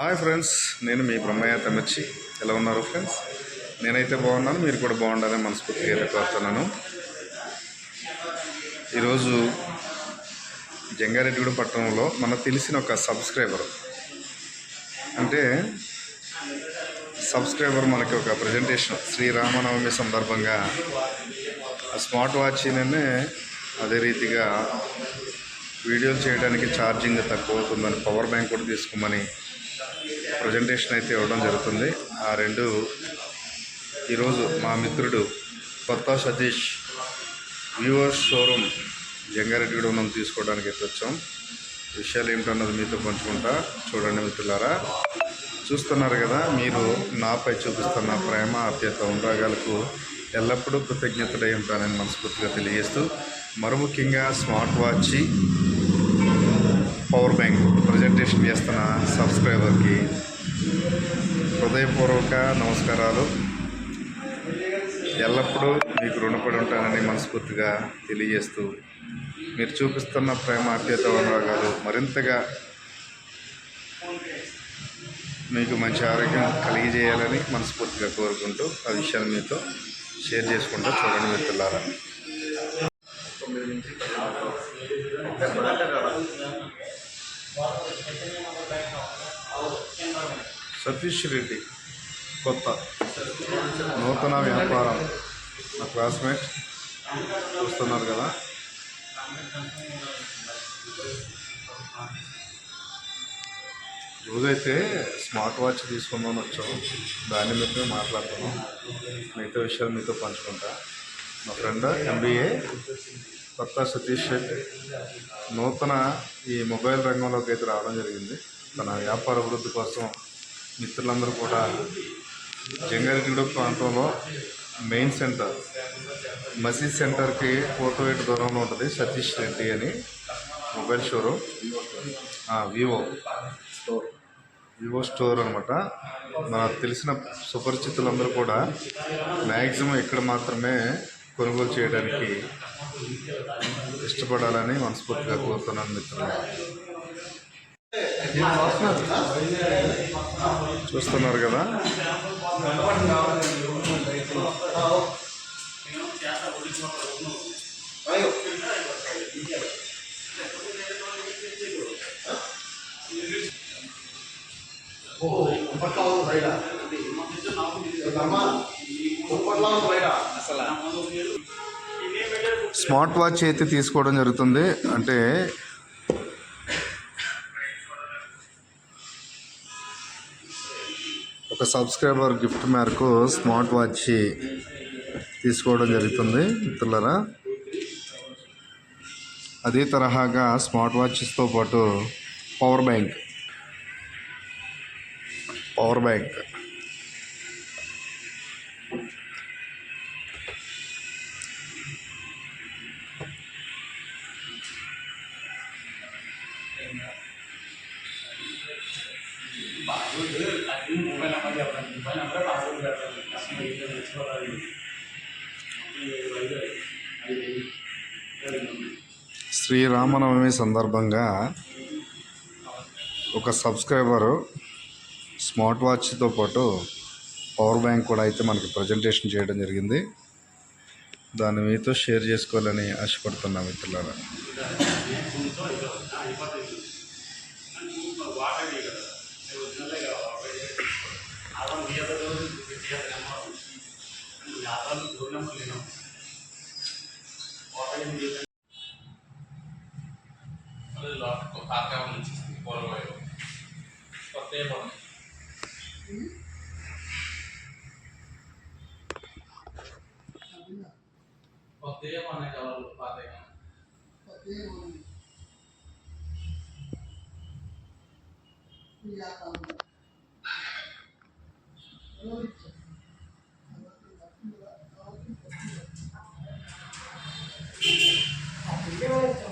Hi friends నేను మీ బ్రహ్మయ్య తమిర్చి ఎలా ఉన్నారు ఫ్రెండ్స్? నేనైతే బాగున్నాను మీరు కూడా బాగుండాలని మనస్ఫూర్తిగా అయితే కోరుతున్నాను. ఈరోజు జంగారెడ్డిగూడ పట్టణంలో మనకు తెలిసిన ఒక సబ్స్క్రైబర్. అంటే సబ్స్క్రైబర్ మనకి ఒక ప్రజెంటేషన్ శ్రీరామనవమి సందర్భంగా. స్మార్ట్ వాచ్నే అదే రీతిగా వీడియోలు చేయడానికి ఛార్జింగ్ తక్కువ అవుతుందని పవర్ బ్యాంక్ కూడా తీసుకోమని ప్రజెంటేషన్ అయితే ఇవ్వడం జరుగుతుంది. ఆ రెండు ఈరోజు మా మిత్రుడు కొత్త సతీష్ వ్యూవర్స్ షోరూమ్ జంగారెడ్డి మనం తీసుకోవడానికి అయితే వచ్చాం. విషయాలు ఏమిటన్నది మీతో పంచుకుంటా చూడండి మిత్రులారా. చూస్తున్నారు కదా మీరు నాపై చూపిస్తున్న ప్రేమ ఆప్యత అనురాగాలకు ఎల్లప్పుడూ కృతజ్ఞతలై ఉంటానని మనస్ఫూర్తిగా తెలియజేస్తూ మరో ముఖ్యంగా smart watch power bank presentation చేస్తున్న సబ్స్క్రైబర్కి హృదయపూర్వక నమస్కారాలు. ఎల్లప్పుడూ మీకు రుణపడి ఉంటానని మనస్ఫూర్తిగా తెలియజేస్తూ మీరు చూపిస్తున్న ప్రేమ ఆప్యత అనురాగాలు మరింతగా మీకు మంచి ఆరోగ్యం కలిగజేయాలని మనస్ఫూర్తిగా కోరుకుంటూ ఆ విషయాన్ని మీతో షేర్ చేసుకుంటూ చూడండి మిత్రులారా. సతీష్ రెడ్డి కొత్త. నూతన వ్యాపారం. నా క్లాస్మేట్ చూస్తున్నారు కదా. రోజైతే స్మార్ట్ వాచ్ తీసుకుందామని వచ్చాము దాని మీద మాట్లాడుతున్నాం. మిగతా విషయాలు మీతో పంచుకుంటా. మా ఫ్రెండ్ ఎంబీఏ కొత్త సతీష్ రెడ్డి నూతన ఈ మొబైల్ రంగంలోకి అయితే రావడం జరిగింది. తన వ్యాపార అభివృద్ధి కోసం మిత్రులందరూ కూడా జంగారెడ్డి ప్రాంతంలో మెయిన్ సెంటర్ మసీద్ సెంటర్కి ఫోటో ఎయిట్ దూరంలో ఉంటుంది? సతీష్ రెడ్డి అని mobile showroom. Vivo. Store Vivo store అనమాట నాకు తెలిసిన సుపరిచితులందరూ కూడా మ్యాక్సిమం ఇక్కడ మాత్రమే కొనుగోలు చేయడానికి ఇష్టపడాలని మనస్ఫూర్తిగా కోరుతున్నాను మిత్రులు చూస్తున్నారు కదా. స్మార్ట్ వాచ్ అయితే తీసుకోవడం జరుగుతుంది. అంటే ఒక సబ్స్క్రైబర్ గిఫ్ట్ మేరకు స్మార్ట్ వాచ్ తీసుకోవడం జరుగుతుంది మిత్రులరా. అదే తరహాగా స్మార్ట్ వాచెస్తో పాటు పవర్ బ్యాంక్ పవర్ బ్యాంక్ శ్రీ చెప్పండి పని అందరూ పెట్టాలి తెచ్చుకోవాలి శ్రీరామనవమి సందర్భంగా ఒక సబ్స్క్రైబరు స్మార్ట్ వాచ్తో పాటు పవర్ బ్యాంక్ కూడా అయితే మనకి ప్రజెంటేషన్ చేయడం జరిగింది. దాన్ని మీతో షేర్ చేసుకోవాలని ఆశపడుతున్నాం మిత్రులారా. విద్యార్థులు విద్యార్థులమ్మ యాదాలు దూరం లేనం మళ్ళీ లోపల పాతకాలం నుంచి పూర్వమాయం కొత్త కొత్త ఏమన్నాయి కావాలి పాతకాలం కొత్త ఏమన్నాయి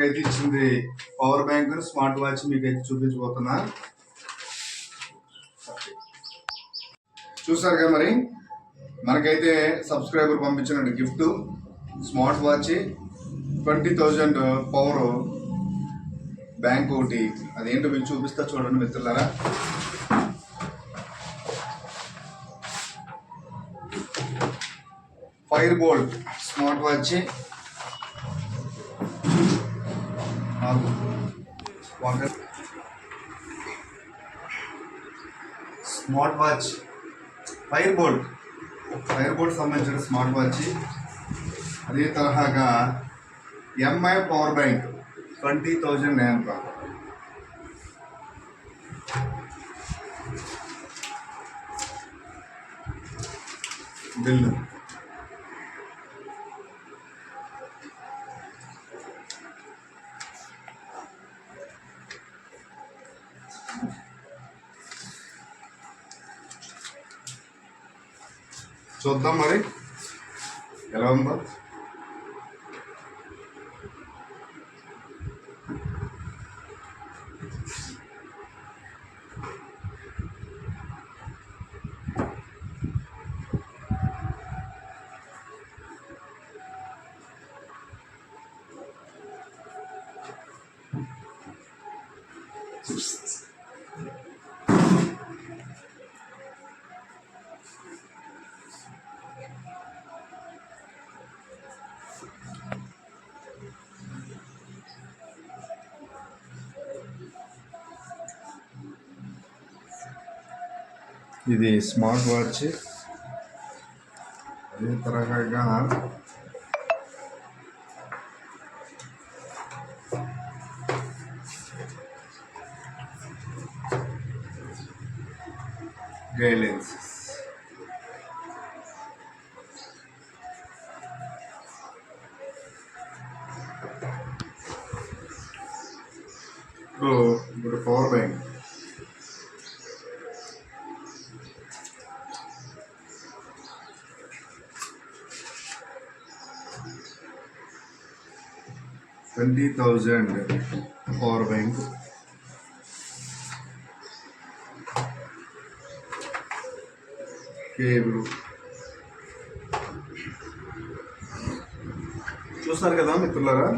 మనకైతే ఇచ్చింది పవర్ బ్యాంక్ స్మార్ట్ వాచ్ మీకు అయితే చూపించబోతున్నా. చూసారుగా కదా మరి? మనకైతే సబ్స్క్రైబర్ పంపించిన gift smart watch twenty thousand power bank ఒకటి. అదేంటో మీకు చూపిస్తా చూడండి మిత్రులారా. ఫైర్ బోల్ట్ స్మార్ట్ వాచ్ నాలుగు water smart watch Fire Boltt Fire Boltt సంబంధించిన స్మార్ట్ వాచ్ అదే తరహాగా MI power bank twenty thousand nine bill చూద్దాం మరి. ఎలా ఉందో. ఇది స్మార్ట్ వాచ్. అదే తరగా గైడ్లైన్స్ ఇప్పుడు ఇప్పుడు power bank. Twenty thousand power bank. Cable. చూస్తారు కదా మిత్రులారా?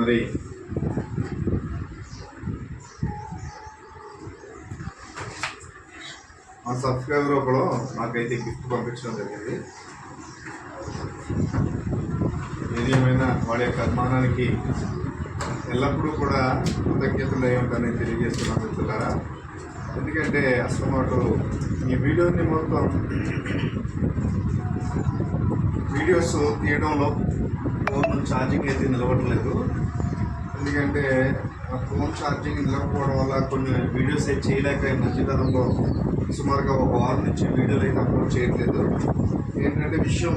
మరి మా సబ్స్క్రైబర్ ఒకడు నాకైతే గిఫ్ట్ పంపించడం జరిగింది. ఏమైనా వాడి యొక్క అభిమానానికి ఎల్లప్పుడూ కూడా కృతజ్ఞతలు అయి ఉంటానని తెలియజేస్తున్నాను మిత్రులారా. ఎందుకంటే అసలు ఈ వీడియోని మొత్తం వీడియోస్ తీయడంలో ఫోన్ ఛార్జింగ్ అయితే నిలవట్లేదు. ఎందుకంటే ఆ ఫోన్ ఛార్జింగ్ నిలవకపోవడం వల్ల కొన్ని వీడియోస్ అయితే చేయలేక ఈ మధ్యకాలంలో సుమారుగా ఒక వారం నుంచి వీడియోలు అయితే అప్లోడ్ చేయట్లేదు. ఏంటంటే విషయం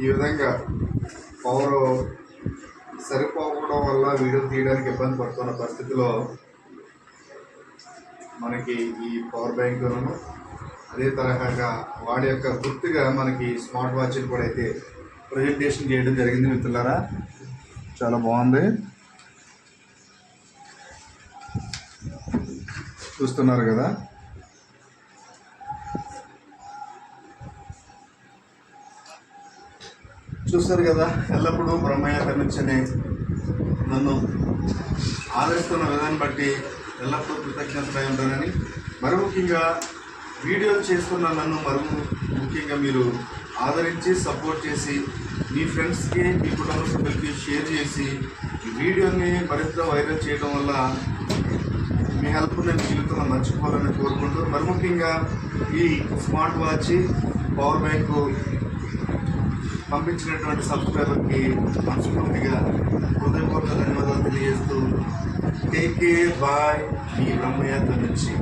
ఈ విధంగా పవర్ సరిపోకపోవడం వల్ల వీడియో తీయడానికి ఇబ్బంది పడుతున్న పరిస్థితిలో మనకి ఈ పవర్ బ్యాంకులను అదే తరహాగా వాడి యొక్క గుర్తుగా మనకి స్మార్ట్ వాచ్లు కూడా అయితే ప్రజెంటేషన్ చేయడం జరిగింది మిత్రులారా. చాలా బాగుంది. చూస్తున్నారు కదా. చూస్తారు కదా ఎల్లప్పుడూ బ్రహ్మయ్య కనిపించని నన్ను ఆదరిస్తున్న విధాన్ని బట్టి ఎల్లప్పుడూ కృతజ్ఞతలై ఉంటానని మరి ముఖ్యంగా వీడియోలు చేస్తున్న నన్ను మరి ముఖ్యంగా మీరు ఆదరించి సపోర్ట్ చేసి మీ ఫ్రెండ్స్కి మీ కుటుంబ సభ్యులకి షేర్ చేసి ఈ వీడియోని మరింత వైరల్ చేయడం వల్ల మీ హెల్ప్ నేను జీవితంలో మర్చిపోవాలని కోరుకుంటూ మరి ముఖ్యంగా ఈ స్మార్ట్ వాచ్ పవర్ బ్యాంకు పంపించినటువంటి సబ్స్క్రైబర్కి మనస్ఫూర్తిగా హృదయపూర్వక ధన్యవాదాలు తెలియజేస్తూ టేక్ కేర్ బాయ్ మీ బ్రహ్మయాత్ర నుంచి.